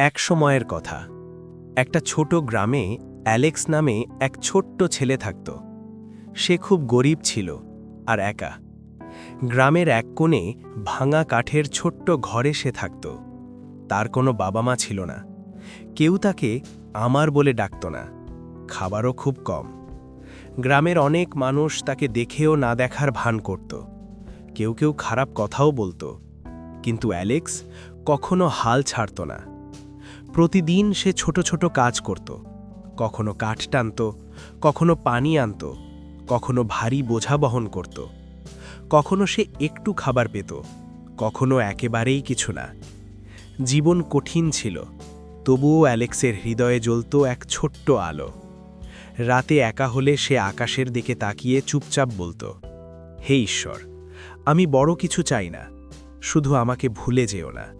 এক সময়ের কথা। একটা ছোট গ্রামে অ্যালেক্স নামে এক ছোট্ট ছেলে থাকত। সে খুব গরিব ছিল আর একা। গ্রামের এক কোণে ভাঙা কাঠের ছোট্ট ঘরে সে থাকত। তার কোনো বাবা মা ছিল না। কেউ তাকে আমার বলে ডাকত না। খাবারও খুব কম। গ্রামের অনেক মানুষ তাকে দেখেও না দেখার ভান করত। কেউ কেউ খারাপ কথাও বলতো। কিন্তু অ্যালেক্স কখনো হাল ছাড়ত না। প্রতিদিন সে ছোট ছোট কাজ করত। কখনো কাঠ টানত, কখনো পানি আনত, কখনো ভারী বোঝা বহন করত। কখনো সে একটু খাবার পেত, কখনো একেবারেই কিছু না। জীবন কঠিন ছিল, তবুও অ্যালেক্সের হৃদয়ে জ্বলত এক ছোট্ট আলো। রাতে একা হলে সে আকাশের দিকে তাকিয়ে চুপচাপ বলতো, হে ঈশ্বর, আমি বড় কিছু চাই না, শুধু আমাকে ভুলে যেও না।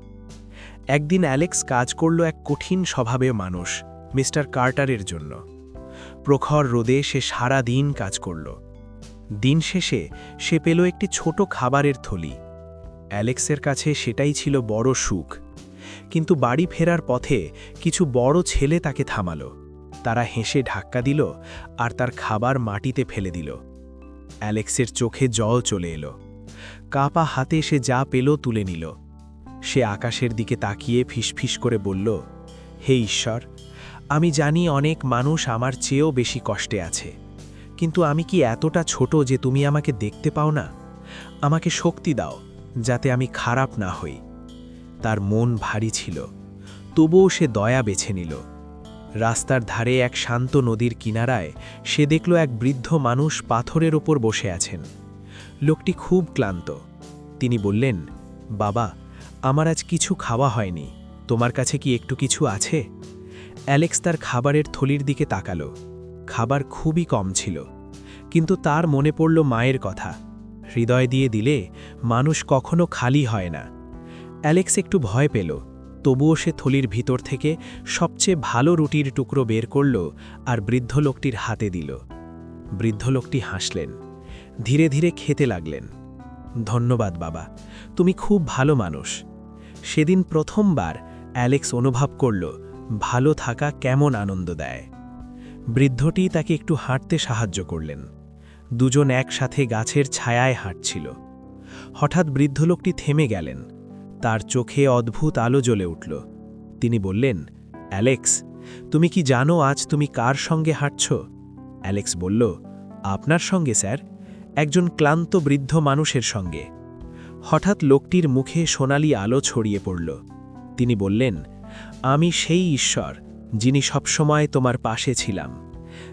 একদিন অ্যালেক্স কাজ করল এক কঠিন স্বভাবের মানুষ, মিস্টার কার্টারের জন্য। প্রখর রোদে সে সারা দিন কাজ করল। দিন শেষে সে পেল একটি ছোট খাবারের থলি। অ্যালেক্সের কাছে সেটাই ছিল বড় সুখ। কিন্তু বাড়ি ফেরার পথে কিছু বড় ছেলে তাকে থামালো। তারা হেসে ধাক্কা দিল আর তার খাবার মাটিতে ফেলে দিল। অ্যালেক্সের চোখে জল চলে এলো। কাপা হাতে সে যা পেল তুলে নিল। সে আকাশের দিকে তাকিয়ে ফিসফিস করে বলল, হে ঈশ্বর, আমি জানি অনেক মানুষ আমার চেয়েও বেশি কষ্টে আছে, কিন্তু আমি কি এতটা ছোট যে তুমি আমাকে দেখতে পাও না? আমাকে শক্তি দাও, যাতে আমি খারাপ না হই। তার মন ভারী ছিল, তবুও সে দয়া বেছে নিল। রাস্তার ধারে এক শান্ত নদীর কিনারায় সে দেখল এক বৃদ্ধ মানুষ পাথরের ওপর বসে আছেন। লোকটি খুব ক্লান্ত। তিনি বললেন, বাবা আমার আজ কিছু খাওয়া হয়নি। তোমার কাছে কি একটু কিছু আছে? অ্যালেক্স তার খাবারের থলির দিকে তাকালো। খাবার খুবই কম ছিল। কিন্তু তার মনে পড়ল মায়ের কথা। হৃদয় দিয়ে দিলে মানুষ কখনো খালি হয় না। অ্যালেক্স একটু ভয় পেল। তবুও সে থলির ভিতর থেকে সবচেয়ে ভালো রুটির টুকরো বের করল আর বৃদ্ধ লোকটির হাতে দিল। বৃদ্ধ লোকটি হাসলেন। ধীরে ধীরে খেতে লাগলেন। ধন্যবাদ বাবা, তুমি খুব ভালো মানুষ। সেদিন প্রথমবার অ্যালেক্স অনুভব করল, ভালো থাকা কেমন আনন্দ দেয়। বৃদ্ধটি তাকে একটু হাঁটতে সাহায্য করলেন। দুজন একসাথে গাছের ছায়ায় হাঁটছিল। হঠাৎ বৃদ্ধ লোকটি থেমে গেলেন। তার চোখে অদ্ভুত আলো জ্বলে উঠল। তিনি বললেন, অ্যালেক্স, তুমি কি জানো আজ তুমি কার সঙ্গে হাঁটছ? অ্যালেক্স বলল, আপনার সঙ্গে, স্যার। একজন ক্লান্ত বৃদ্ধ মানুষের সঙ্গে। হঠাৎ লোকটির মুখে সোনালি আলো ছড়িয়ে পড়ল। তিনি বললেন, আমি সেই ঈশ্বর, যিনি সবসময় তোমার পাশে ছিলাম।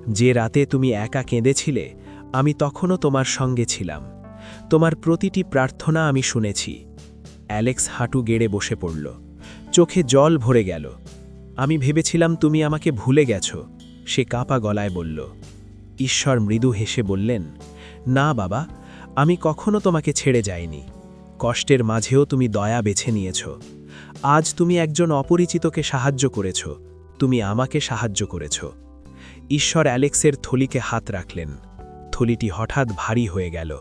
যে রাতে তুমি একা কেঁদেছিলে, আমি তখনও তোমার সঙ্গে ছিলাম। তোমার প্রতিটি প্রার্থনা আমি শুনেছি অ্যালেক্স হাঁটু গেড়ে বসে পড়ল। চোখে জল ভরে গেল। আমি ভেবেছিলাম তুমি আমাকে ভুলে গেছ, সে কাপা গলায় বলল। ঈশ্বর মৃদু হেসে বললেন না, বাবা, আমি কখনো তোমাকে ছেড়ে যাইনি। কষ্টের মাঝেও তুমি দয়া বেছে নিয়েছ। আজ তুমি একজন অপরিচিতকে সাহায্য করেছ। তুমি আমাকে সাহায্য করেছ। ঈশ্বর অ্যালেক্সের থলিকে হাত রাখলেন। থলিটি হঠাৎ ভারী হয়ে গেল।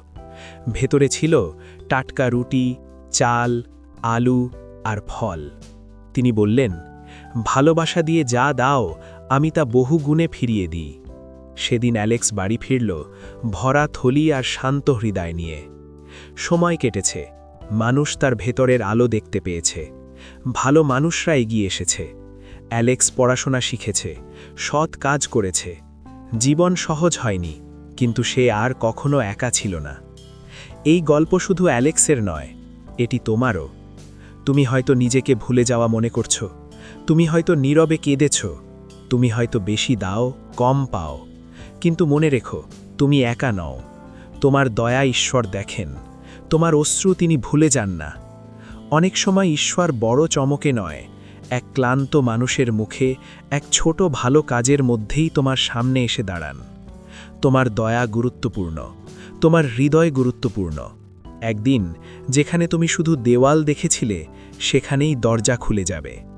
ভেতরে ছিল টাটকা রুটি, চাল, আলু আর ফল। তিনি বললেন, ভালোবাসা দিয়ে যা দাও, আমি তা বহু গুণে ফিরিয়ে দিই। সেদিন অ্যালেক্স বাড়ি ফিরল, ভরা থলি আর শান্ত হৃদয় নিয়ে। সময় কেটেছে, মানুষ তার ভেতরের আলো দেখতে পেয়েছে। ভালো মানুষরা এগিয়ে এসেছে। অ্যালেক্স পড়াশোনা শিখেছে, সৎ কাজ করেছে। জীবন সহজ হয়নি, কিন্তু সে আর কখনো একা ছিল না। এই গল্প শুধু অ্যালেক্সের নয়, এটি তোমারও। তুমি হয়তো নিজেকে ভুলে যাওয়া মনে করছ। তুমি হয়তো নীরবে কেঁদেছ। তুমি হয়তো বেশি দাও, কম পাও। কিন্তু মনে রেখো, তুমি একা নও। তোমার দয়া ঈশ্বর দেখেন, তোমার অশ্রু তিনি ভুলে যান না। অনেক সময় ঈশ্বর বড় চমকে নয়, এক ক্লান্ত মানুষের মুখে, এক ছোট ভালো কাজের মধ্যেই তোমার সামনে এসে দাঁড়ান। তোমার দয়া গুরুত্বপূর্ণ, তোমার হৃদয় গুরুত্বপূর্ণ। একদিন, যেখানে তুমি শুধু দেওয়াল দেখেছিলে, সেখানেই দরজা খুলে যাবে।